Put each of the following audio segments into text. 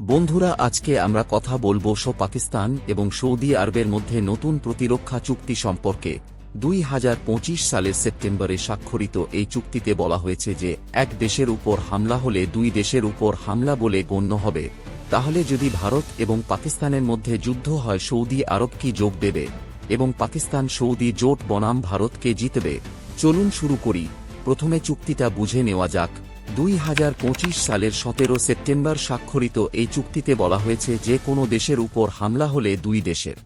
বন্ধুরা, আজকে আমরা কথা বলব সো পাকিস্তান এবং সৌদি আরবের মধ্যে নতুন প্রতিরক্ষা চুক্তি সম্পর্কে। দুই হাজার পঁচিশ সালের সেপ্টেম্বরে স্বাক্ষরিত এই চুক্তিতে বলা হয়েছে যে, এক দেশের উপর হামলা হলে দুই দেশের উপর হামলা বলে গণ্য হবে। তাহলে যদি ভারত এবং পাকিস্তানের মধ্যে যুদ্ধ হয়, সৌদি আরব কি যোগ দেবে? এবং পাকিস্তান সৌদি জোট বনাম ভারতকে জিতবে? চলুন শুরু করি। প্রথমে চুক্তিটা বুঝে নেওয়া যাক। দুই হাজার পঁচিশ সালের সতেরো সেপ্টেম্বর স্বাক্ষরিত এই চুক্তিতে বলা হয়েছে যে কোনো দেশের উপর হামলা হলে দুই দেশের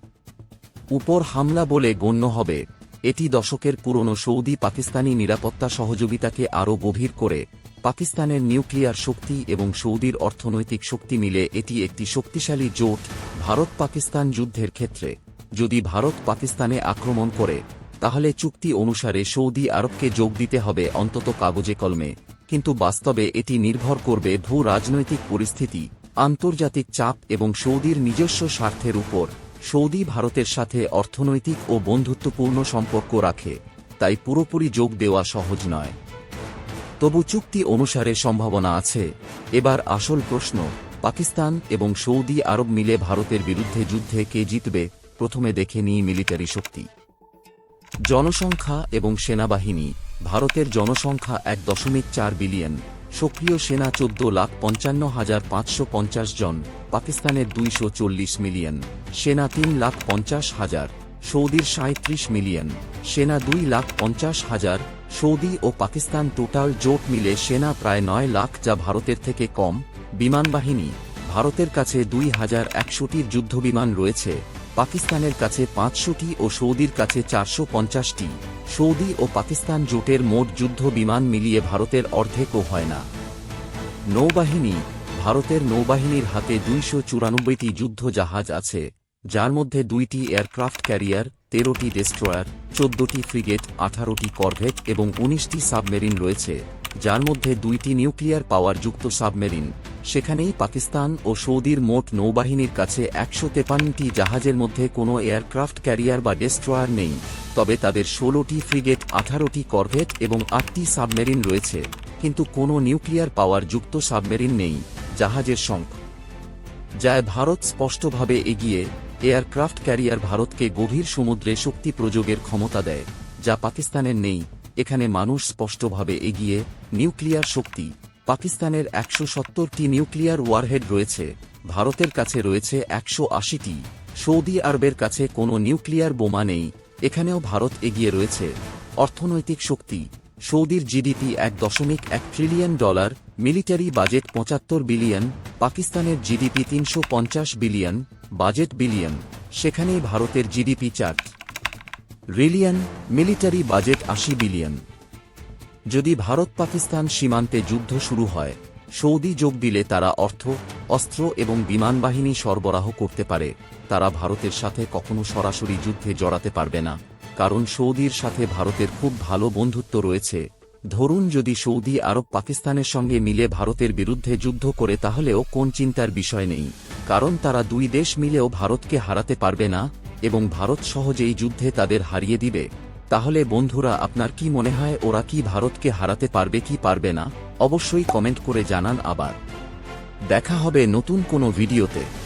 উপর হামলা বলে গণ্য হবে। এটি দশকের পুরনো সৌদি পাকিস্তানি নিরাপত্তা সহযোগিতাকে আরও গভীর করে, পাকিস্তানের নিউক্লিয়ার শক্তি এবং সৌদির অর্থনৈতিক শক্তি মিলে এটি একটি শক্তিশালী জোট ভারত পাকিস্তান যুদ্ধের ক্ষেত্রে। যদি ভারত পাকিস্তানে আক্রমণ করে, তাহলে চুক্তি অনুসারে সৌদি আরবকে যোগ দিতে হবে অন্তত কাগজে কলমে। কিন্তু বাস্তবে এটি নির্ভর করবে ভূ রাজনৈতিক পরিস্থিতি, আন্তর্জাতিক চাপ এবং সৌদির নিজস্ব স্বার্থের উপর। সৌদি ভারতের সাথে অর্থনৈতিক ও বন্ধুত্বপূর্ণ সম্পর্ক রাখে, তাই পুরোপুরি যোগ দেওয়া সহজ নয়। তবু চুক্তি অনুসারে সম্ভাবনা আছে। এবার আসল প্রশ্ন, পাকিস্তান এবং সৌদি আরব মিলে ভারতের বিরুদ্ধে যুদ্ধে কে জিতবে, প্রথমে দেখে নিই মিলিটারি শক্তি। জনসংখ্যা এবং সেনাবাহিনী ভারতের জনসংখ্যা এক দশমিক চার বিলিয়ন, সক্রিয় সেনা চোদ্দ লাখ পঞ্চান্ন হাজার পাঁচশো পঞ্চাশ জন, পাকিস্তানের দুইশো চল্লিশ মিলিয়ন, সেনা তিন লাখ পঞ্চাশ হাজার, সৌদির সাঁত্রিশ মিলিয়ন, সেনা দুই লাখ পঞ্চাশ হাজার, সৌদি ও পাকিস্তান টোটাল জোট মিলে সেনা প্রায় নয় লাখ যা ভারতের থেকে কম। বিমানবাহিনী ভারতের কাছে দুই হাজার একশোটির যুদ্ধবিমান রয়েছে। পাকিস্তানের কাছে পাঁচশোটি ও সৌদির কাছে চারশো পঞ্চাশটি। সৌদি ও পাকিস্তান জোটের মোট যুদ্ধ বিমান মিলিয়ে ভারতের অর্ধেকও হয় না। নৌবাহিনী, ভারতের নৌবাহিনীর হাতে দুইশো চুরানব্বইটি যুদ্ধ জাহাজ আছে, যার মধ্যে দুইটি এয়ারক্রাফট ক্যারিয়ার, তেরোটি ডেস্ট্রয়ার, চোদ্দটি ফ্রিগেট, আঠারোটি করভেট এবং উনিশটি সাবমেরিন রয়েছে, যার মধ্যে দুইটি নিউক্লিয়ার পাওয়ার যুক্ত সাবমেরিন। সেখানেই পাকিস্তান ও সৌদির মোট নৌবাহিনীর কাছে একশো তেপান্নটি জাহাজের মধ্যে কোনো এয়ারক্রাফট ক্যারিয়ার বা ডেস্ট্রয়ার নেই, তবে তাদের ষোলোটি ফ্রিগেট, আঠারোটি করভেট এবং আটটি সাবমেরিন রয়েছে, কিন্তু কোনো নিউক্লিয়ার পাওয়ার যুক্ত সাবমেরিন নেই, জাহাজের সংখ্যা যায় ভারত স্পষ্টভাবে এগিয়ে, এয়ারক্রাফট ক্যারিয়ার ভারতকে গভীর সমুদ্রে শক্তি প্রযোগের ক্ষমতা দেয়, যা পাকিস্তানের নেই, এখানে মানুষ স্পষ্টভাবে এগিয়ে, নিউক্লিয়ার শক্তি পাকিস্তানের একশো সত্তরটি নিউক্লিয়ার ওয়ারহেড রয়েছে, ভারতের কাছে রয়েছে একশো আশিটি, সৌদি আরবের কাছে কোনো নিউক্লিয়ার বোমা নেই, এখানেও ভারত এগিয়ে রয়েছে। অর্থনৈতিক শক্তি, সৌদির জিডিপি এক দশমিক এক ট্রিলিয়ন ডলার মিলিটারি বাজেট পঁচাত্তর বিলিয়ন পাকিস্তানের জিডিপি তিনশো পঞ্চাশ বিলিয়ন বাজেট বিলিয়ন সেখানেই ভারতের জিডিপি চার রিলিয়ন মিলিটারি বাজেট আশি বিলিয়ন যদি ভারত পাকিস্তান সীমান্তে যুদ্ধ শুরু হয়, সৌদি যোগ দিলে তারা অর্থ, অস্ত্র এবং বিমান বাহিনী সরবরাহ করতে পারে, তারা ভারতের সাথে কখনো সরাসরি যুদ্ধে জড়াতে পারবে না, কারণ সৌদির সাথে ভারতের খুব ভালো বন্ধুত্ব রয়েছে। ধরুন যদি সৌদি আরব পাকিস্তানের সঙ্গে মিলে ভারতের বিরুদ্ধে যুদ্ধ করে তাহলেও কোন চিন্তার বিষয় নেই, কারণ তারা দুই দেশ মিলেও ভারতকে হারাতে পারবে না, এবং ভারত সহজেই যুদ্ধে তাদের হারিয়ে দিবে। তাহলে বন্ধুরা, আপনার কি মনে হয় ওরা কি ভারতকে হারাতে পারবে, কি পারবে না? অবশ্যই কমেন্ট করে জানান আবার। দেখা হবে নতুন কোনো ভিডিওতে।